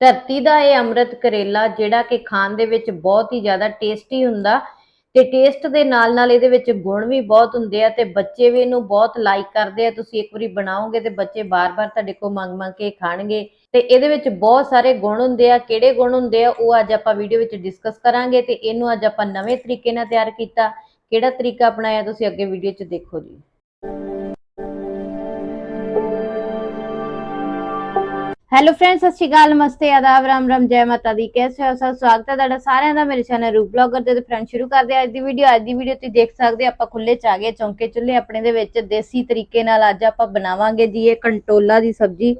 ਧਰਤੀ ਦਾ ਇਹ ਅੰਮ੍ਰਿਤ ਕਰੇਲਾ, ਜਿਹੜਾ ਕਿ ਖਾਣ ਦੇ ਵਿੱਚ ਬਹੁਤ ਹੀ ਜ਼ਿਆਦਾ ਟੇਸਟੀ ਹੁੰਦਾ ਤੇ ਟੇਸਟ ਦੇ ਨਾਲ ਨਾਲ ਇਹਦੇ ਵਿੱਚ ਗੁਣ ਵੀ ਬਹੁਤ ਹੁੰਦੇ ਆ ਤੇ ਬੱਚੇ ਵੀ ਇਹਨੂੰ ਬਹੁਤ ਲਾਈਕ ਕਰਦੇ ਆ। ਤੁਸੀਂ ਇੱਕ ਵਾਰੀ ਬਣਾਓਗੇ ਤੇ ਬੱਚੇ ਬਾਰ-ਬਾਰ ਤੁਹਾਡੇ ਕੋਲ ਮੰਗ-ਮੰਗ ਕੇ ਖਾਣਗੇ ਤੇ ਇਹਦੇ ਵਿੱਚ ਬਹੁਤ ਸਾਰੇ ਗੁਣ ਹੁੰਦੇ ਆ। ਕਿਹੜੇ ਗੁਣ ਹੁੰਦੇ ਆ? ਉਹ ਅੱਜ ਆਪਾਂ ਵੀਡੀਓ ਵਿੱਚ ਡਿਸਕਸ ਕਰਾਂਗੇ ਤੇ ਇਹਨੂੰ ਅੱਜ ਆਪਾਂ ਨਵੇਂ ਤਰੀਕੇ ਨਾਲ ਤਿਆਰ ਕੀਤਾ। ਕਿਹੜਾ ਤਰੀਕਾ ਅਪਣਾਇਆ ਤੁਸੀਂ ਅੱਗੇ ਵੀਡੀਓ 'ਚ ਦੇਖੋ ਜੀ। ਹੈਲੋ ਫਰੈਂਡਸ ਸਤਿ ਸ਼੍ਰੀ ਅਕਾਲ, ਨਮਸਤੇ, ਆਦਾਬ, ਰਾਮ ਰਾਮ, ਜੈ ਮਾਤਾ ਦੀ। ਕੈਸੇ ਹੋ? ਸਭ ਸਵਾਗਤ ਹੈ ਤੁਹਾਡਾ ਸਾਰਿਆਂ ਦਾ। ਮੇਰੇ ਚੈਨਲ ਰੂਪ ਬਲੌਗਰ ਦੇ ਫਰੈਂਡ ਸ਼ੁਰੂ ਕਰਦੇ ਹਾਂ। ਅੱਜ ਦੀ ਵੀਡੀਓ ਅੱਜ ਦੀ ਵੀਡੀਓ ਤੁਸੀਂ ਦੇਖ ਸਕਦੇ ਆਪਾਂ ਖੁੱਲੇ ਚ ਆ ਗਏ, ਚੌਂਕੇ ਚੁੱਲ੍ਹੇ ਆਪਣੇ ਦੇ ਵਿੱਚ। ਦੇਸੀ ਤਰੀਕੇ ਨਾਲ ਅੱਜ ਆਪਾਂ ਬਣਾਵਾਂਗੇ ਜੀ ਇਹ ਕੰਟੋਲਾ ਦੀ ਸਬਜ਼ੀ,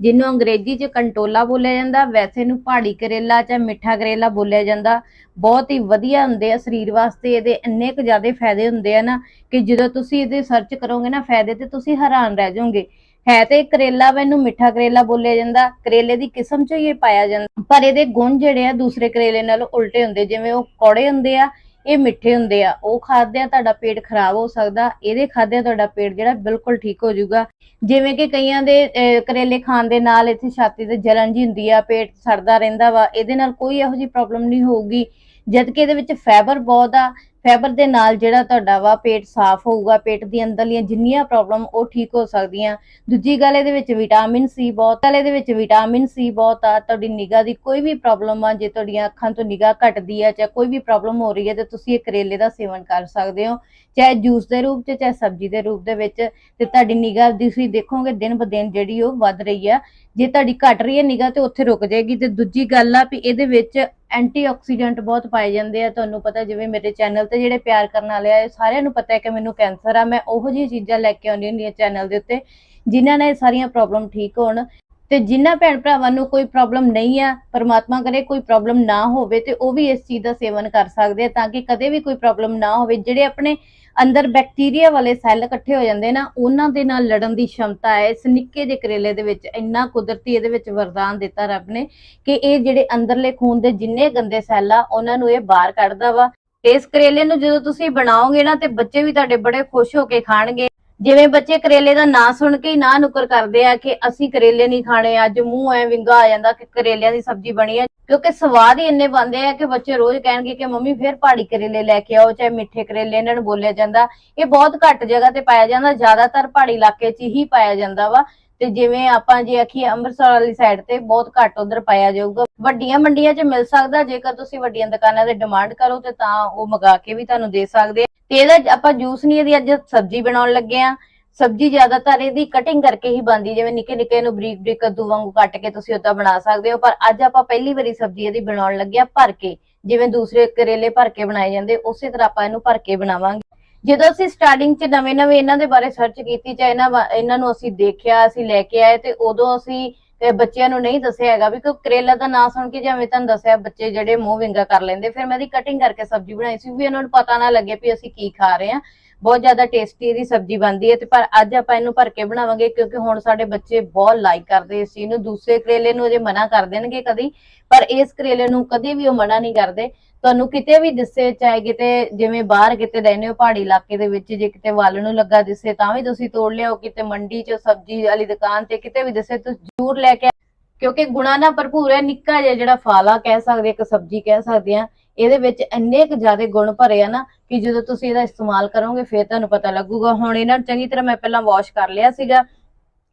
ਜਿਹਨੂੰ ਅੰਗਰੇਜ਼ੀ 'ਚ ਕੰਟੋਲਾ ਬੋਲਿਆ ਜਾਂਦਾ। ਵੈਸੇ ਇਹਨੂੰ ਪਹਾੜੀ ਕਰੇਲਾ ਜਾਂ ਮਿੱਠਾ ਕਰੇਲਾ ਬੋਲਿਆ ਜਾਂਦਾ। ਬਹੁਤ ਹੀ ਵਧੀਆ ਹੁੰਦੇ ਆ, ਸਰੀਰ ਵਾਸਤੇ ਇਹਦੇ ਇੰਨੇ ਕੁ ਜ਼ਿਆਦਾ ਫਾਇਦੇ ਹੁੰਦੇ ਆ ਨਾ ਕਿ ਜਦੋਂ ਤੁਸੀਂ ਇਹਦੇ ਸਰਚ ਕਰੋਗੇ ਨਾ, ਫਾਇਦੇ ਤੇ ਤੁਸੀਂ ਹੈਰਾਨ ਰਹਿ ਜਾਓਗੇ। ਹੈ ਤੇ ਕਰੇਲਾ ਵਾ ਇਹਨੂੰ ਮਿੱਠਾ ਕਰੇਲਾ ਬੋਲਿਆ ਜਾਂਦਾ। ਕਰੇਲੇ ਦੀ ਕਿਸਮ ਚ ਹੀ ਇਹ ਪਾਇਆ ਜਾਂਦਾ। ਪਰ ਇਹਦੇ ਗੁਣ ਜਿਹੜੇ ਆ ਦੂਸਰੇ ਕਰੇਲੇ ਨਾਲੋਂ ਉਲਟੇ ਹੁੰਦੇ ਜਿਵੇਂ ਉਹ ਕੌੜੇ ਹੁੰਦੇ ਆ ਇਹ ਮਿੱਠੇ ਹੁੰਦੇ ਆ। ਉਹ ਖਾਦਿਆਂ ਤੁਹਾਡਾ ਪੇਟ ਖਰਾਬ ਹੋ ਸਕਦਾ। ਇਹਦੇ ਖਾਦਿਆਂ ਤੁਹਾਡਾ ਪੇਟ ਜਿਹੜਾ ਬਿਲਕੁਲ ਠੀਕ ਹੋ ਜਾਊਗਾ। ਜਿਵੇਂ ਕਿ ਕਈਆਂ ਦੇ ਅਹ, ਕਰੇਲੇ ਖਾਣ ਦੇ ਨਾਲ ਇੱਥੇ ਛਾਤੀ ਤੇ ਜਲਨ ਜੀ ਹੁੰਦੀ ਆ ਪੇਟ ਸੜਦਾ ਰਹਿੰਦਾ ਵਾ। ਇਹਦੇ ਨਾਲ ਕੋਈ ਇਹੋ ਜਿਹੀ ਪ੍ਰੋਬਲਮ ਨਹੀਂ ਹੋਊਗੀ। ਜਦਕਿ ਇਹਦੇ ਵਿੱਚ ਫਾਈਬਰ ਬਹੁਤ ਆ ਫਾਈਬਰ ਦੇ ਨਾਲ ਜਿਹੜਾ ਤੁਹਾਡਾ ਵਾ ਪੇਟ ਸਾਫ਼ ਹੋਊਗਾ, ਪੇਟ ਦੀ ਅੰਦਰਲੀਆਂ ਜਿੰਨੀਆਂ ਪ੍ਰੋਬਲਮ ਉਹ ਠੀਕ ਹੋ ਸਕਦੀਆਂ। ਦੂਜੀ ਗੱਲ ਇਹਦੇ ਵਿੱਚ ਵਿਟਾਮਿਨ ਸੀ ਬਹੁਤ ਆ। ਇਹਦੇ ਵਿੱਚ ਵਿਟਾਮਿਨ ਸੀ ਬਹੁਤ ਆ। ਤੁਹਾਡੀ ਨਿਗਾਹ ਦੀ ਕੋਈ ਵੀ ਪ੍ਰੋਬਲਮ ਆ, ਜੇ ਤੁਹਾਡੀਆਂ ਅੱਖਾਂ ਤੋਂ ਨਿਗਾਹ ਘਟਦੀ ਆ ਜਾਂ ਕੋਈ ਵੀ ਪ੍ਰੋਬਲਮ ਹੋ ਰਹੀ ਹੈ ਤੇ ਤੁਸੀਂ ਇਹ ਕਰੇਲੇ ਦਾ ਸੇਵਨ ਕਰ ਸਕਦੇ ਹੋ। ਚਾਹੇ ਜੂਸ ਦੇ ਰੂਪ 'ਚ, ਚਾਹੇ ਸਬਜ਼ੀ ਦੇ ਰੂਪ ਦੇ ਵਿੱਚ, ਤੇ ਤੁਹਾਡੀ ਨਿਗਾਹ ਦੀ ਤੁਸੀਂ ਦੇਖੋਗੇ ਦਿਨ ਬ ਦਿਨ ਜਿਹੜੀ ਉਹ ਵੱਧ ਰਹੀ ਆ। ਜੇ ਤੁਹਾਡੀ ਘਟ ਰਹੀ ਹੈ ਨਿਗਾਹ ਤੇ ਉੱਥੇ ਰੁਕ ਜਾਏਗੀ। ਤੇ ਦੂਜੀ ਗੱਲ ਆ ਵੀ ਇਹਦੇ ਵਿੱਚ ਐਂਟੀਆਕਸੀਡੈਂਟ ਬਹੁਤ ਪਾਏ ਜਾਂਦੇ ਆ। ਤੁਹਾਨੂੰ ਪਤਾ ਜਿਵੇਂ ਮੇਰੇ ਚੈਨਲ ਤੇ ਜਿਹੜੇ ਪਿਆਰ ਕਰਨ ਵਾਲੇ ਆ ਸਾਰਿਆਂ ਨੂੰ ਪਤਾ ਹੈ ਕਿ ਮੈਨੂੰ ਕੈਂਸਰ ਆ। ਮੈਂ ਉਹੋ ਜਿਹੀਆਂ ਚੀਜ਼ਾਂ ਲੈ ਕੇ ਆਉਂਦੀ ਹੁੰਦੀ ਆ ਚੈਨਲ ਦੇ ਉੱਤੇ, ਜਿਨ੍ਹਾਂ ਨਾਲ ਇਹ ਸਾਰੀਆਂ ਪ੍ਰੋਬਲਮ ਠੀਕ ਹੋਣ। ਤੇ ਜਿਨ੍ਹਾਂ ਭੈਣ ਭਰਾਵਾਂ ਨੂੰ ਕੋਈ ਪ੍ਰੋਬਲਮ ਨਹੀਂ ਆ, ਪਰਮਾਤਮਾ ਕਰੇ ਕੋਈ ਪ੍ਰੋਬਲਮ ਨਾ ਹੋਵੇ ਤੇ ਉਹ ਵੀ ਇਸ ਚੀਜ਼ ਦਾ ਸੇਵਨ ਕਰ ਸਕਦੇ ਆ ਤਾਂ ਕਿ ਕਦੇ ਵੀ ਕੋਈ ਪ੍ਰੋਬਲਮ ਨਾ ਹੋਵੇ। ਜਿਹੜੇ ਆਪਣੇ ਅੰਦਰ ਬੈਕਟੀਰੀਆ ਵਾਲੇ ਸੈੱਲ ਇਕੱਠੇ ਹੋ ਜਾਂਦੇ ਨਾ, ਉਹਨਾਂ ਦੇ ਨਾਲ ਲੜਨ ਦੀ ਸ਼ਮਤਾ ਹੈ। ਇਸ ਨਿੱਕੇ ਜਿਹੇ ਕਰੇਲੇ ਦੇ ਵਿੱਚ ਇੰਨਾ ਕੁਦਰਤੀ ਇਹਦੇ ਵਿੱਚ ਵਰਦਾਨ ਦਿੱਤਾ ਰੱਬ ਨੇ ਕਿ ਇਹ ਜਿਹੜੇ ਅੰਦਰਲੇ ਖੂਨ ਦੇ ਜਿੰਨੇ ਗੰਦੇ ਸੈੱਲ ਆ, ਉਹਨਾਂ ਨੂੰ ਇਹ ਬਾਹਰ ਕੱਢਦਾ ਵਾ। ਇਸ ਕਰੇਲੇ ਨੂੰ ਜਦੋਂ ਤੁਸੀਂ ਬਣਾਓਗੇ ਨਾ ਤੇ ਬੱਚੇ ਵੀ ਤੁਹਾਡੇ ਬੜੇ ਖੁਸ਼ ਹੋ ਕੇ ਖਾਣਗੇ। ਜਿਵੇਂ ਬੱਚੇ ਕਰੇਲੇ ਦਾ ਨਾਂ ਸੁਣ ਕੇ ਹੀ ਨਾ ਨੁਕਰ ਕਰਦੇ ਆ ਕਿ ਅਸੀਂ ਕਰੇਲੇ ਨਹੀਂ ਖਾਣੇ, ਅੱਜ ਮੂੰਹ ਐ ਵਿੰਗਾ ਆ ਜਾਂਦਾ ਕਿ ਕਰੇਲਿਆਂ ਦੀ ਸਬਜ਼ੀ ਬਣੀ ਆ। ਕਿਉਂਕਿ ਸਵਾਦ ਹੀ ਇੰਨੇ ਬਣਦੇ ਆ ਕਿ ਬੱਚੇ ਰੋਜ਼ ਕਹਿਣਗੇ ਕਿ ਮੰਮੀ ਫਿਰ ਪਹਾੜੀ ਕਰੇਲੇ ਲੈ ਕੇ ਆਓ, ਚਾਹੇ ਮਿੱਠੇ ਕਰੇਲੇ ਇਹਨਾਂ ਨੂੰ ਬੋਲਿਆ ਜਾਂਦਾ। ਇਹ ਬਹੁਤ ਘੱਟ ਜਗ੍ਹਾ ਤੇ ਪਾਇਆ ਜਾਂਦਾ, ਜ਼ਿਆਦਾਤਰ ਪਹਾੜੀ ਇਲਾਕੇ 'ਚ ਹੀ ਪਾਇਆ ਜਾਂਦਾ ਵਾ। ਤੇ ਜਿਵੇਂ ਆਪਾਂ ਜੇ ਆਖੀਏ ਅੰਮ੍ਰਿਤਸਰ ਵਾਲੀ ਸਾਈਡ ਤੇ ਬਹੁਤ ਘੱਟ ਉਧਰ ਪਾਇਆ ਜਾਊਗਾ। ਵੱਡੀਆਂ ਮੰਡੀਆਂ 'ਚ ਮਿਲ ਸਕਦਾ, ਜੇਕਰ ਤੁਸੀਂ ਵੱਡੀਆਂ ਦੁਕਾਨਾਂ ਤੇ ਡਿਮਾਂਡ ਕਰੋ ਤੇ ਤਾਂ ਉਹ ਮੰਗਾ ਕੇ ਵੀ ਤੁਹਾਨੂੰ ਦੇ ਸਕਦੇ ਆ। ਤੇ ਇਹਦਾ ਆਪਾਂ ਜੂਸ ਨਹੀਂ ਇਹਦੀ ਅੱਜ ਸਬਜ਼ੀ ਬਣਾਉਣ ਲੱਗੇ ਆ। ਸਬਜ਼ੀ ਜ਼ਿਆਦਾਤਰ ਇਹਦੀ ਕਟਿੰਗ ਕਰਕੇ ਹੀ ਬਣਦੀ, ਜਿਵੇਂ ਨਿੱਕੇ ਨਿੱਕੇ ਨੂੰ ਬਰੀਕ ਬਰੀਕ ਕੱਦੂ ਵਾਂਗੂ ਕੱਟ ਕੇ ਤੁਸੀਂ ਉਦਾਂ ਬਣਾ ਸਕਦੇ ਹੋ, ਪਰ ਅੱਜ ਆਪਾਂ ਪਹਿਲੀ ਵਾਰੀ ਸਬਜ਼ੀ ਇਹਦੀ ਬਣਾਉਣ ਲੱਗੇ ਆ ਭਰ ਕੇ। ਜਿਵੇਂ ਦੂਸਰੇ ਕਰੇਲੇ ਭਰ ਕੇ ਬਣਾਏ ਜਾਂਦੇ, ਉਸੇ ਤਰ੍ਹਾਂ ਆਪਾਂ ਇਹਨੂੰ ਭਰ ਕੇ ਬਣਾਵਾਂਗੇ। ਜਦੋਂ ਅਸੀਂ ਸਟਾਰਟਿੰਗ 'ਚ ਨਵੇਂ-ਨਵੇਂ ਇਹਨਾਂ ਦੇ ਬਾਰੇ ਸਰਚ ਕੀਤੀ ਜਾਂ ਇਹਨਾਂ ਇਹਨਾਂ ਨੂੰ ਅਸੀਂ ਦੇਖਿਆ, ਅਸੀਂ ਲੈ ਕੇ ਆਏ ਤੇ ਉਦੋਂ ਅਸੀਂ ਬੱਚਿਆਂ ਨੂੰ ਨਹੀਂ ਦੱਸਿਆ ਹੈਗਾ ਵੀ ਕਿ ਕਰੇਲਾ ਦਾ ਨਾਂ ਸੁਣ ਕੇ ਜਿਵੇਂ ਤੁਹਾਨੂੰ ਦੱਸਿਆ ਬੱਚੇ ਜਿਹੜੇ ਮੂੰਹ ਵਿੰਗਾ ਕਰ ਲੈਂਦੇ, ਫਿਰ ਮੈਂ ਇਹਦੀ ਕਟਿੰਗ ਕਰਕੇ ਸਬਜ਼ੀ ਬਣਾਈ ਸੀ ਵੀ ਇਹਨਾਂ ਨੂੰ ਪਤਾ ਨਾ ਲੱਗੇ ਵੀ ਅਸੀਂ ਕੀ ਖਾ ਰਹੇ ਹਾਂ। ਬਹੁਤ ਜ਼ਿਆਦਾ ਟੇਸਟੀ ਇਹਦੀ ਸਬਜ਼ੀ ਬਣਦੀ ਹੈ ਤੇ ਪਰ ਅੱਜ ਆਪਾਂ ਇਹਨੂੰ ਭਰ ਕੇ ਬਣਾਵਾਂਗੇ ਕਿਉਂਕਿ ਹੁਣ ਸਾਡੇ ਬੱਚੇ ਬਹੁਤ ਲਾਈਕ ਕਰਦੇ ਇਸ ਚੀਜ਼ ਨੂੰ। ਦੂਸਰੇ ਕਰੇਲੇ ਨੂੰ ਅਜੇ ਮਨਾ ਕਰ ਦੇਣਗੇ ਕਦੀ, ਪਰ ਇਸ ਕਰੇਲੇ ਨੂੰ ਕਦੇ ਵੀ ਉਹ ਮਨਾ ਨਹੀਂ ਕਰਦੇ। ਤੁਹਾਨੂੰ ਕਿਤੇ ਵੀ ਦਿਸੇ, ਚਾਹੇ ਕਿਤੇ ਜਿਵੇਂ ਬਾਹਰ ਕਿਤੇ ਰਹਿੰਦੇ ਹੋ, ਪਹਾੜੀ ਇਲਾਕੇ ਦੇ ਵਿੱਚ, ਜੇ ਕਿਤੇ ਵੱਲ ਨੂੰ ਲੱਗਾ ਦਿਸੇ, ਤਾਂ ਵੀ ਤੁਸੀਂ ਤੋੜ ਲਿਆਓ, ਕਿਤੇ ਮੰਡੀ 'ਚ ਸਬਜ਼ੀ ਵਾਲੀ ਦੁਕਾਨ ਤੇ ਕਿਤੇ ਵੀ ਦਿਸੇ, ਤੁਸੀਂ ਜ਼ਰੂਰ ਲੈ ਕੇ ਆਓ। ਕਿਉਂਕਿ ਗੁਣਾ ਨਾਲ ਭਰਪੂਰ ਹੈ, ਨਿੱਕਾ ਜਿਹਾ ਜਿਹੜਾ ਫਾਲਾ ਕਹਿ ਸਕਦੇ, ਇੱਕ ਸਬਜ਼ੀ ਕਹਿ ਸਕਦੇ ਆ ਇਹਦੇ ਵਿੱਚ ਇੰਨੇ ਕੁ ਜ਼ਿਆਦਾ ਗੁਣ ਭਰੇ ਆ ਨਾ ਕਿ ਜਦੋਂ ਤੁਸੀਂ ਇਹਦਾ ਇਸਤੇਮਾਲ ਕਰੋਗੇ, ਫਿਰ ਤੁਹਾਨੂੰ ਪਤਾ ਲੱਗੂਗਾ ਹੁਣ ਇਹਨਾਂ ਨੂੰ ਚੰਗੀ ਤਰ੍ਹਾਂ ਮੈਂ ਪਹਿਲਾਂ ਵਾਸ਼ ਕਰ ਲਿਆ ਸੀਗਾ,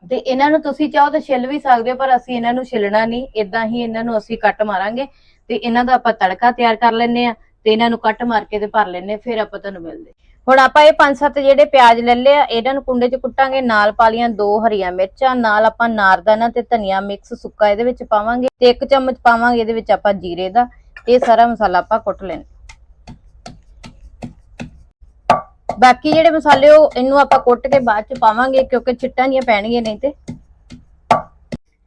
ਤੇ ਇਹਨਾਂ ਨੂੰ ਤੁਸੀਂ ਚਾਹੋ ਤਾਂ ਛਿੱਲ ਵੀ ਸਕਦੇ ਹੋ, ਪਰ ਅਸੀਂ ਇਹਨਾਂ ਨੂੰ ਛਿੱਲਣਾ ਨਹੀਂ ਇਦਾਂ ਹੀ ਇਹਨਾਂ ਨੂੰ ਅਸੀਂ ਕੱਟ ਮਾਰਾਂਗੇ ਤੇ ਇਹਨਾਂ ਦਾ ਆਪਾਂ ਤੜਕਾ ਤਿਆਰ ਕਰ ਲੈਨੇ ਆ ਤੇ ਇਹਨਾਂ ਨੂੰ ਕੱਟ ਮਾਰ ਕੇ ਤੇ ਭਰ ਲੈਨੇ ਫਿਰ ਆਪਾਂ ਤੁਹਾਨੂੰ ਮਿਲਦੇ ਹੁਣ ਆਪਾਂ ਇਹ ਪੰਜ ਸੱਤ ਜਿਹੜੇ ਪਿਆਜ਼ ਲੈ ਲਏ ਆ, ਇਹਨਾਂ ਨੂੰ ਕੁੰਡੇ 'ਚ ਕੁੱਟਾਂਗੇ, ਨਾਲ ਪਾ ਲੀਆਂ ਦੋ ਹਰੀਆਂ ਮਿਰਚਾਂ, ਨਾਲ ਆਪਾਂ ਨਾਰਦਾਨਾ ਤੇ ਧਨੀਆ ਮਿਕਸ ਸੁੱਕਾ ਇਹਦੇ ਵਿੱਚ ਪਾਵਾਂਗੇ ਤੇ ਇੱਕ ਚਮਚ ਪਾਵਾਂਗੇ ਇਹਦੇ ਵਿੱਚ ਆਪਾਂ ਜੀਰੇ ਦਾ, ਇਹ ਸਾਰਾ ਮਸਾਲਾ ਆਪਾਂ ਕੁੱਟ ਲੈਣਾ ਬਾਕੀ ਜਿਹੜੇ ਮਸਾਲੇ ਉਹ ਇਹਨੂੰ ਆਪਾਂ ਕੁੱਟ ਕੇ ਬਾਅਦ ਚ ਪਾਵਾਂਗੇ ਕਿਉਂਕਿ ਛਿੱਟਾਂ ਦੀਆਂ ਪੈਣਗੀਆਂ ਨਹੀਂ ਤੇ।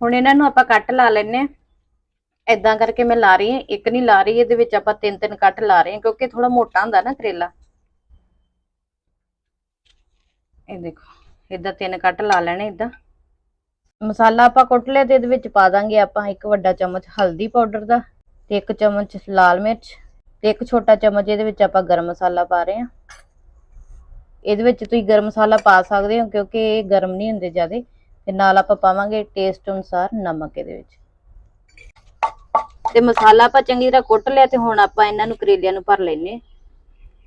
ਹੁਣ ਇਹਨਾਂ ਨੂੰ ਆਪਾਂ ਕੱਟ ਲਾ ਲੈਣੇ ਆ ਇਦਾਂ ਕਰਕੇ ਮੈਂ ਲਾ ਰਹੀ ਹਾਂ, ਇੱਕ ਨਹੀਂ ਲਾ ਰਹੀ, ਇਹਦੇ ਵਿੱਚ ਆਪਾਂ ਤਿੰਨ ਤਿੰਨ ਕੱਟ ਲਾ ਰਹੇ ਹਾਂ, ਕਿਉਂਕਿ ਥੋੜਾ ਮੋਟਾ ਹੁੰਦਾ ਨਾ ਕਰੇਲਾ। ਇਹ ਦੇਖੋ ਇਦਾਂ ਤਿੰਨ ਕੱਟ ਲਾ ਲੈਣੇ ਇਦਾਂ ਮਸਾਲਾ ਆਪਾਂ ਕੁੱਟ ਲਿਆ ਤੇ ਇਹਦੇ ਵਿੱਚ ਪਾ ਦਾਂਗੇ ਆਪਾਂ, ਇੱਕ ਵੱਡਾ ਚਮਚ ਹਲਦੀ ਪਾਊਡਰ ਦਾ ਤੇ ਇੱਕ ਚਮਚ ਲਾਲ ਮਿਰਚ ਤੇ ਇੱਕ ਛੋਟਾ ਚਮਚ ਇਹਦੇ ਵਿੱਚ ਆਪਾਂ ਗਰਮ ਮਸਾਲਾ ਪਾ ਰਹੇ ਹਾਂ। ਇਹਦੇ ਵਿੱਚ ਤੁਸੀਂ ਗਰਮ ਮਸਾਲਾ ਪਾ ਸਕਦੇ ਹੋ, ਕਿਉਂਕਿ ਇਹ ਗਰਮ ਨਹੀਂ ਹੁੰਦੇ ਜਿਆਦੇ। ਤੇ ਨਾਲ ਆਪਾਂ ਪਾਵਾਂਗੇ ਟੇਸਟ ਅਨੁਸਾਰ ਨਮਕ ਇਹਦੇ ਵਿੱਚ। ਤੇ ਮਸਾਲਾ ਆਪਾਂ ਚੰਗੀ ਤਰ੍ਹਾਂ ਕੁੱਟ ਲਿਆ ਤੇ ਹੁਣ ਆਪਾਂ ਇਹਨਾਂ ਨੂੰ ਕਰੇਲਿਆਂ ਨੂੰ ਭਰ ਲੈਨੇ।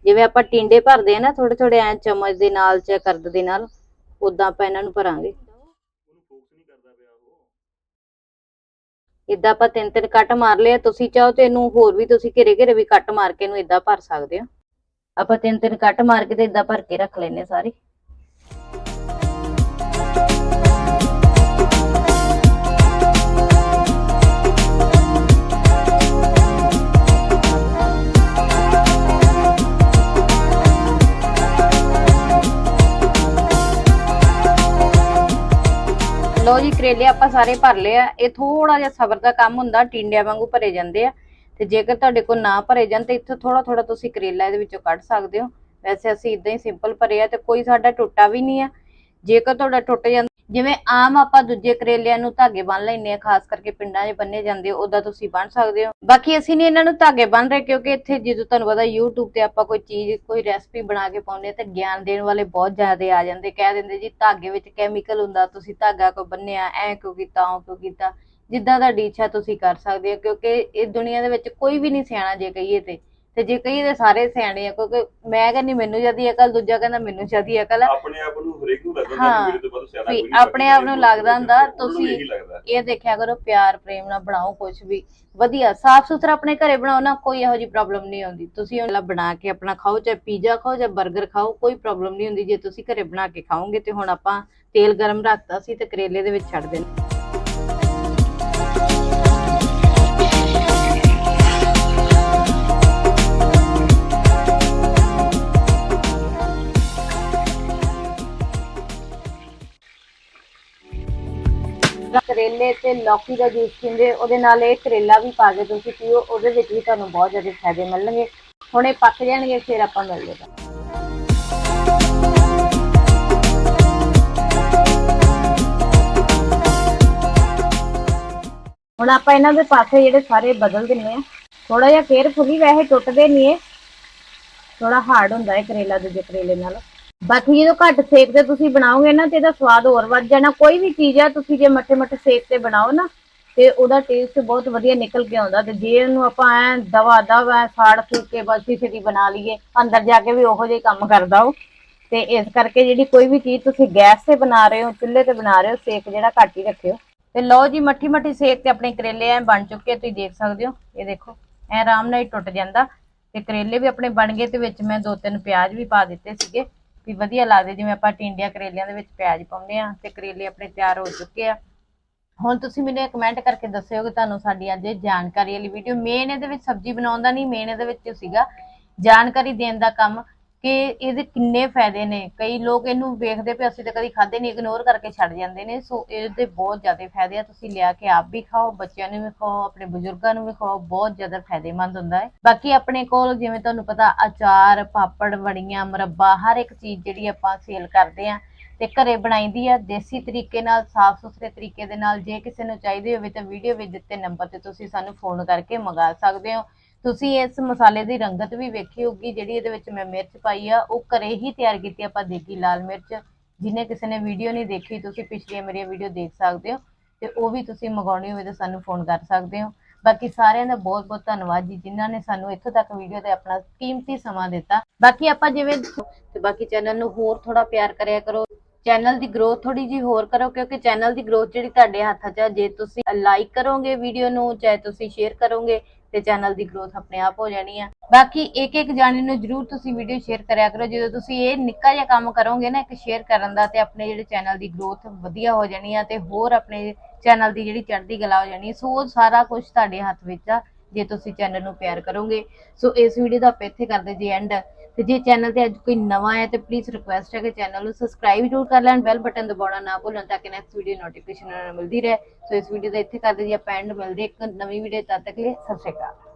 ਜਿਵੇਂ ਆਪਾਂ ਟਿੰਡੇ ਭਰਦੇ ਆ ਨਾ ਥੋੜੇ ਥੋੜੇ ਐ ਚਮਚ ਦੇ ਨਾਲ ਜਾਂ ਕਰਦ ਦੇ ਨਾਲ ਉਦਾਂ ਆਪਾਂ ਇਹਨਾਂ ਨੂੰ ਭਰਾਂਗੇ। ਇਦਾਂ ਆਪਾਂ ਤਿੰਨ ਤਿੰਨ ਕੱਟ ਮਾਰ ਲਿਆ ਤੁਸੀਂ ਚਾਹੋ ਤੇ ਇਹਨੂੰ ਹੋਰ ਵੀ ਤੁਸੀਂ ਘੇਰੇ ਘੇਰੇ ਵੀ ਕੱਟ ਮਾਰ ਕੇ ਇਹਨੂੰ ਇਦਾਂ ਭਰ ਸਕਦੇ ਹੋ। ਆਪਾਂ ਤਿੰਨ ਤਿੰਨ ਕੱਟ ਮਾਰ ਕੇ ਤੇ ਇਦਾਂ ਭਰ ਕੇ ਰੱਖ ਲੈਨੇ ਸਾਰੇ। ਲੋ ਜੀ, ਕਰੇਲੇ ਆਪਾਂ ਸਾਰੇ ਭਰ ਲਏ ਆ। ਇਹ ਥੋੜਾ ਜਿਹਾ ਸਬਰ ਦਾ ਕੰਮ ਹੁੰਦਾ, ਟਿੰਡਿਆਂ ਵਾਂਗੂ ਭਰੇ ਜਾਂਦੇ ਆ। ਤੇ ਜੇਕਰ ਤੁਹਾਡੇ ਕੋਲ ਨਾ ਭਰੇ ਜਾਣ, ਤੇ ਇੱਥੋਂ ਥੋੜਾ ਥੋੜਾ ਤੁਸੀਂ ਕਰੇਲਾ ਇਹਦੇ ਵਿੱਚੋਂ ਕੱਢ ਸਕਦੇ ਹੋ। ਵੈਸੇ ਅਸੀਂ ਇਦਾਂ ਹੀ ਸਿੰਪਲ ਭਰੇ ਆ ਤੇ ਕੋਈ ਸਾਡਾ ਟੁੱਟਾ ਵੀ ਨਹੀਂ ਆ। ਜੇਕਰ ਤੁਹਾਡਾ ਟੁੱਟ ਜਾਂਦਾ ਜਿਵੇਂ ਆਮ ਆਪਾਂ ਦੂਜੇ ਕਰੇਲਿਆਂ ਨੂੰ ਧਾਗੇ ਬੰਨ ਲੈਂਦੇ ਆ ਖਾਸ ਕਰਕੇ ਪਿੰਡਾਂ 'ਚ ਬੰਨੇ ਜਾਂਦੇ ਉਦਾਂ ਤੁਸੀਂ ਬੰਨ ਸਕਦੇ ਹੋ। ਬਾਕੀ ਅਸੀਂ ਨਹੀਂ ਇਹਨਾਂ ਨੂੰ ਧਾਗੇ ਬੰਨ ਰਹੇ ਕਿਉਂਕਿ ਇੱਥੇ ਜਦੋਂ ਤੁਹਾਨੂੰ ਪਤਾ YouTube ਤੇ ਆਪਾਂ ਕੋਈ ਚੀਜ਼, ਕੋਈ ਰੈਸਪੀ ਬਣਾ ਕੇ ਪਾਉਂਦੇ ਆ ਤੇ ਗਿਆਨ ਦੇਣ ਵਾਲੇ ਬਹੁਤ ਜ਼ਿਆਦਾ ਆ ਜਾਂਦੇ। ਕਹਿ ਦਿੰਦੇ ਜੀ ਧਾਗੇ ਵਿੱਚ ਕੈਮੀਕਲ ਹੁੰਦਾ, ਤੁਸੀਂ ਧਾਗਾ ਕੋ ਬੰਨਿਆ, ਐ ਕਿਉਂ ਕੀਤਾ ਉਹ ਕਿਉਂ ਕੀਤਾ। ਜਿੱਦਾਂ ਦਾ ਡੀਛਾ ਤੁਸੀਂ ਕਰ ਸਕਦੇ ਹੋ ਕਿਉਂਕਿ ਇਹ ਦੁਨੀਆ ਦੇ ਵਿੱਚ ਕੋਈ ਵੀ ਨਹੀਂ ਸਿਆਣਾ ਜੇ ਕਹੀਏ ਤੇ। ਤੇ ਜੇ ਕਹੀਏ ਤੇ ਸਾਰੇ ਸਿਆਣੇ ਆ ਕਿਉਂਕਿ ਮੈਂ ਕਹਿੰਦੀ ਮੈਨੂੰ ਜਿਆਦੀ ਅਕਲ ਦੂਜਾ ਕਹਿੰਦਾ ਮੈਨੂੰ ਜਿਆਦੀ ਅਕਲ ਆ। ਆਪਣੇ ਆਪ ਨੂੰ ਹਰੇਕ ਨੂੰ ਲੱਗਦਾ ਹਾਂ। ਕਿ ਮੇਰੇ ਤੋਂ ਵੱਧ ਸਿਆਣਾ ਵੀ ਕੋਈ ਨਹੀਂ ਆਪਣੇ ਆਪ ਨੂੰ ਲੱਗਦਾ ਹੁੰਦਾ, ਤੁਸੀਂ- ਇਹੀ ਲੱਗਦਾ। ਇਹ ਦੇਖਿਆ ਕਰੋ ਪਿਆਰ ਪ੍ਰੇਮ ਨਾਲ ਬਣਾਓ ਕੁਝ ਵੀ। ਵਧੀਆ ਸਾਫ਼ ਸੁਥਰਾ ਆਪਣੇ ਘਰੇ ਬਣਾਓ ਨਾ ਕੋਈ ਇਹੋ ਜੀ ਪ੍ਰੋਬਲਮ ਨਹੀਂ ਆਉਂਦੀ। ਤੁਸੀਂ ਉਹਨਾਂ ਬਣਾ ਕੇ ਆਪਣਾ ਖਾਓ ਚਾਹੇ ਪੀਜ਼ਾ ਖਾਓ ਜਾਂ 버ਗਰ ਖਾਓ ਕੋਈ ਪ੍ਰੋਬਲਮ ਨਹੀਂ ਹੁੰਦੀ। ਜੇ ਤੁਸੀਂ ਘਰੇ ਬਣਾ ਕੇ ਖਾਓਗੇ ਤੇ ਹੁਣ ਆਪਾਂ ਤੇਲ ਗਰਮ ਰੱਖਤਾ ਸੀ ਤੇ ਕਰੇਲੇ ਦੇ ਵਿੱਚ ਛੱਡ ਦੇਣਾ। ਕਰੇਲੇ ਤੇ ਲੌਕੀ ਦਾ ਜੂਸ ਪੀਂਦੇ, ਉਹਦੇ ਨਾਲ ਇਹ ਕਰੇਲਾ ਵੀ ਪਾ ਕੇ ਤੁਸੀਂ ਪੀਓ, ਉਹਦੇ ਵਿੱਚ ਵੀ ਤੁਹਾਨੂੰ ਬਹੁਤ ਜ਼ਿਆਦਾ ਫਾਇਦੇ ਮਿਲਣਗੇ। ਹੁਣ ਪੱਕ ਜਾਣਗੇ, ਫਿਰ ਆਪਾਂ ਮਿਲਦੇ ਹਾਂ। ਹੁਣ ਆਪਾਂ ਇਹਨਾਂ ਦੇ ਪਾਸੇ ਜਿਹੜੇ ਸਾਰੇ ਬਦਲ ਦਿੰਨੇ ਆ ਥੋੜਾ ਜਿਹਾ ਕੇਅਰਫੁਲੀ ਵੈਸੇ ਟੁੱਟਦੇ ਨਹੀਂ ਏ ਥੋੜਾ ਹਾਰਡ ਹੁੰਦਾ ਹੈ ਕਰੇਲਾ ਦੂਜੇ ਕਰੇਲੇ ਨਾਲ। ਬਾਕੀ ਜਦੋਂ ਘੱਟ ਸੇਕ ਤੇ ਤੁਸੀਂ ਬਣਾਓਗੇ ਨਾ ਤੇ ਇਹਦਾ ਸਵਾਦ ਹੋਰ ਵੱਧ ਜਾਣਾ। ਕੋਈ ਵੀ ਚੀਜ਼ ਆ, ਤੁਸੀਂ ਜੇ ਮੱਠੇ ਮੱਠੇ ਸੇਕ ਤੇ ਬਣਾਓ ਨਾ, ਤੇ ਉਹਦਾ ਟੇਸਟ ਬਹੁਤ ਵਧੀਆ ਨਿਕਲ ਕੇ ਆਉਂਦਾ ਤੇ ਜੇ ਇਹਨੂੰ ਆਪਾਂ ਐ ਦਵਾ ਦਵਾ ਸਾੜ ਫੂਕ ਕੇ ਬਸ ਛੇਤੀ ਬਣਾ ਲਈਏ, ਅੰਦਰ ਜਾ ਕੇ ਵੀ ਉਹੋ ਜਿਹਾ ਕੰਮ ਕਰਦਾ ਉਹ। ਤੇ ਇਸ ਕਰਕੇ ਜਿਹੜੀ ਕੋਈ ਵੀ ਚੀਜ਼ ਤੁਸੀਂ ਗੈਸ ਤੇ ਬਣਾ ਰਹੇ ਹੋ, ਚੁੱਲ੍ਹੇ ਤੇ ਬਣਾ ਰਹੇ ਹੋ, ਸੇਕ ਜਿਹੜਾ ਘੱਟ ਹੀ ਰੱਖਿਓ। ਤੇ ਲਓ ਜੀ, ਮੱਠੀ ਮੱਠੀ ਸੇਕ ਤੇ ਆਪਣੇ ਕਰੇਲੇ ਐ ਬਣ ਚੁੱਕੇ ਤੁਸੀਂ ਦੇਖ ਸਕਦੇ ਹੋ। ਇਹ ਦੇਖੋ, ਐ ਆਰਾਮ ਨਾਲ ਹੀ ਟੁੱਟ ਜਾਂਦਾ। ਤੇ ਕਰੇਲੇ ਵੀ ਆਪਣੇ ਬਣ ਗਏ ਤੇ ਵਿੱਚ ਮੈਂ ਦੋ ਤਿੰਨ ਪਿਆਜ਼ ਵੀ ਪਾ ਦਿੱਤੇ ਸੀਗੇ। ਵੀ ਵਧੀਆ ਲੱਗਦੇ, ਜਿਵੇਂ ਆਪਾਂ ਟਿੰਡਿਆਂ ਕਰੇਲਿਆਂ ਦੇ ਵਿੱਚ ਪਿਆਜ਼ ਪਾਉਂਦੇ ਆ ਤੇ ਕਰੇਲੇ ਆਪਣੇ ਤਿਆਰ ਹੋ ਚੁੱਕੇ ਆ। ਹੁਣ ਤੁਸੀਂ ਮੈਨੂੰ ਕਮੈਂਟ ਕਰਕੇ ਦੱਸਿਓ ਕਿ ਤੁਹਾਨੂੰ ਸਾਡੀ ਅੱਜ ਇਹ ਜਾਣਕਾਰੀ ਵਾਲੀ ਵੀਡੀਓ ਮੇਨ ਇਹਦੇ ਵਿੱਚ ਸਬਜ਼ੀ ਬਣਾਉਣ ਦਾ ਨਹੀਂ ਮੇਨ ਇਹਦੇ ਵਿੱਚ ਸੀਗਾ। ਜਾਣਕਾਰੀ ਦੇਣ ਦਾ ਕੰਮ ਕਿ ਇਹਦੇ ਕਿੰਨੇ ਫਾਇਦੇ ਨੇ। ਕਈ ਲੋਕ ਇਹਨੂੰ ਵੇਖਦੇ ਪਏ ਅਸੀਂ ਤਾਂ ਕਦੀ ਖਾਦੇ ਨਹੀਂ ਇਗਨੋਰ ਕਰਕੇ ਛੱਡ ਜਾਂਦੇ ਨੇ। ਸੋ ਇਹਦੇ ਬਹੁਤ ਜ਼ਿਆਦਾ ਫਾਇਦੇ ਆ, ਤੁਸੀਂ ਲਿਆ ਕੇ ਆਪ ਵੀ ਖਾਓ, ਬੱਚਿਆਂ ਨੂੰ ਵੀ ਖਾਓ, ਆਪਣੇ ਬਜ਼ੁਰਗਾਂ ਨੂੰ ਵੀ ਖਾਓ, ਬਹੁਤ ਜ਼ਿਆਦਾ ਫਾਇਦੇਮੰਦ ਹੁੰਦਾ ਹੈ। ਬਾਕੀ ਆਪਣੇ ਕੋਲ ਜਿਵੇਂ ਤੁਹਾਨੂੰ ਪਤਾ, ਅਚਾਰ, ਪਾਪੜ, ਵੜੀਆਂ, ਮੁਰੱਬਾ, ਹਰ ਇੱਕ ਚੀਜ਼ ਜਿਹੜੀ ਆਪਾਂ ਸੇਲ ਕਰਦੇ ਆ ਤੇ ਘਰੇ ਬਣਾਈਦੀ ਆ, ਦੇਸੀ ਤਰੀਕੇ ਨਾਲ ਸਾਫ਼ ਸੁਥਰੇ ਤਰੀਕੇ ਦੇ ਨਾਲ, ਜੇ ਕਿਸੇ ਨੂੰ ਚਾਹੀਦੀ ਹੋਵੇ ਤਾਂ ਵੀਡੀਓ ਵਿੱਚ ਦਿੱਤੇ ਨੰਬਰ ਤੇ ਤੁਸੀਂ ਸਾਨੂੰ ਫੋਨ ਕਰਕੇ ਮੰਗਾ ਸਕਦੇ ਹੋ। ਤੁਸੀਂ ਇਸ ਮਸਾਲੇ ਦੀ ਰੰਗਤ ਵੀ ਵੇਖੀ ਹੋਊਗੀ, ਜਿਹੜੀ ਇਹਦੇ ਵਿੱਚ ਮੈਂ ਮਿਰਚ ਪਾਈ ਆ, ਉਹ ਘਰੇ ਹੀ ਤਿਆਰ ਕੀਤੀ ਆਪਾਂ ਦੇਗੀ ਲਾਲ ਮਿਰਚ ਜਿਹਨੇ ਕਿਸੇ ਨੇ ਵੀਡੀਓ ਨਹੀਂ ਦੇਖੀ, ਤੁਸੀਂ ਪਿਛਲੀਆਂ ਮੇਰੀਆਂ ਵੀਡੀਓ ਦੇਖ ਸਕਦੇ ਹੋ, ਤੇ ਉਹ ਵੀ ਤੁਸੀਂ ਮੰਗਾਉਣੀ ਹੋਵੇ ਤਾਂ ਸਾਨੂੰ ਫੋਨ ਕਰ ਸਕਦੇ ਹੋ। ਬਾਕੀ ਸਾਰਿਆਂ ਦਾ ਬਹੁਤ ਬਹੁਤ ਧੰਨਵਾਦ ਜੀ, ਜਿਨ੍ਹਾਂ ਨੇ ਸਾਨੂੰ ਇੱਥੋਂ ਤੱਕ ਵੀਡੀਓ ਤੇ ਆਪਣਾ ਕੀਮਤੀ ਸਮਾਂ ਦਿੱਤਾ। ਬਾਕੀ ਆਪਾਂ ਜਿਵੇਂ ਤੇ ਬਾਕੀ ਚੈਨਲ ਨੂੰ ਹੋਰ ਥੋੜਾ ਪਿਆਰ ਕਰਿਆ ਕਰੋ। ਚੈਨਲ ਦੀ ਗਰੋਥ ਥੋੜੀ ਜੀ ਹੋਰ ਕਰੋ, ਕਿਉਂਕਿ ਚੈਨਲ ਦੀ ਗਰੋਥ ਜਿਹੜੀ ਤੁਹਾਡੇ ਹੱਥਾਂ 'ਚ ਆ, ਜੇ ਤੁਸੀਂ ਲਾਈਕ ਕਰੋਗੇ ਵੀਡੀਓ ਨੂੰ, ਚਾਹੇ ਤੁਸੀਂ ਸ਼ੇਅਰ ਕਰੋਗੇ ਤੇ ਚੈਨਲ ਦੀ ਗਰੋਥ ਆਪਣੇ ਆਪ ਹੋ ਜਾਣੀ ਆ ਬਾਕੀ ਇੱਕ ਇੱਕ ਜਾਣੇ ਨੂੰ ਜਰੂਰ ਤੁਸੀਂ ਵੀਡੀਓ ਸ਼ੇਅਰ ਕਰਿਆ ਕਰੋ ਜਦੋਂ ਤੁਸੀਂ ਇਹ ਨਿੱਕਾ ਜਿਹਾ ਕੰਮ ਕਰੋਗੇ ਨਾ, ਇੱਕ ਸ਼ੇਅਰ ਕਰਨ ਦਾ ਤੇ ਆਪਣੇ ਜਿਹੜੇ ਚੈਨਲ ਦੀ ਗਰੋਥ ਵਧੀਆ ਹੋ ਜਾਣੀ ਆ ਤੇ ਹੋਰ ਆਪਣੇ ਚੈਨਲ ਦੀ ਜਿਹੜੀ ਚੜ੍ਹਦੀ ਕਲਾ ਹੋ ਜਾਣੀ ਆ। ਸੋ ਸਾਰਾ ਕੁਝ ਤੁਹਾਡੇ ਹੱਥ ਵਿੱਚ ਆ ਜੇ ਤੁਸੀਂ ਚੈਨਲ ਨੂੰ ਪਿਆਰ ਕਰੋਗੇ, ਸੋ ਇਸ ਵੀਡੀਓ ਦਾ ਆਪਾਂ ਇੱਥੇ ਕਰਦੇ ਜੀ ਐਂਡ ਤੇ ਜੇ ਚੈਨਲ ਤੇ ਅੱਜ ਕੋਈ ਨਵਾਂ ਹੈ ਤੇ ਪਲੀਜ਼ ਰਿਕੁਐਸਟ ਹੈ ਕਿ ਚੈਨਲ ਨੂੰ ਸਬਸਕ੍ਰਾਈਬ ਜ਼ਰੂਰ ਕਰ ਲੈਣ ਬੈਲ ਬਟਨ ਦਬਾਉਣਾ ਨਾ ਭੁੱਲਣ ਤਾਂ ਕਿ ਨੈਕਸਟ ਵੀਡੀਓ ਨੋਟੀਫਿਕੇਸ਼ਨ ਮਿਲਦੀ ਰਹੇ। ਸੋ ਇਸ ਵੀਡੀਓ ਦਾ ਇੱਥੇ ਕਰਦੇ ਜੀ ਆਪਾਂ ਐਂਡ ਮਿਲਦੇ ਇੱਕ ਨਵੀਂ ਵੀਡੀਓ ਤਦ ਤੱਕ ਲਈ, ਸਤਿ ਸ਼੍ਰੀ ਅਕਾਲ।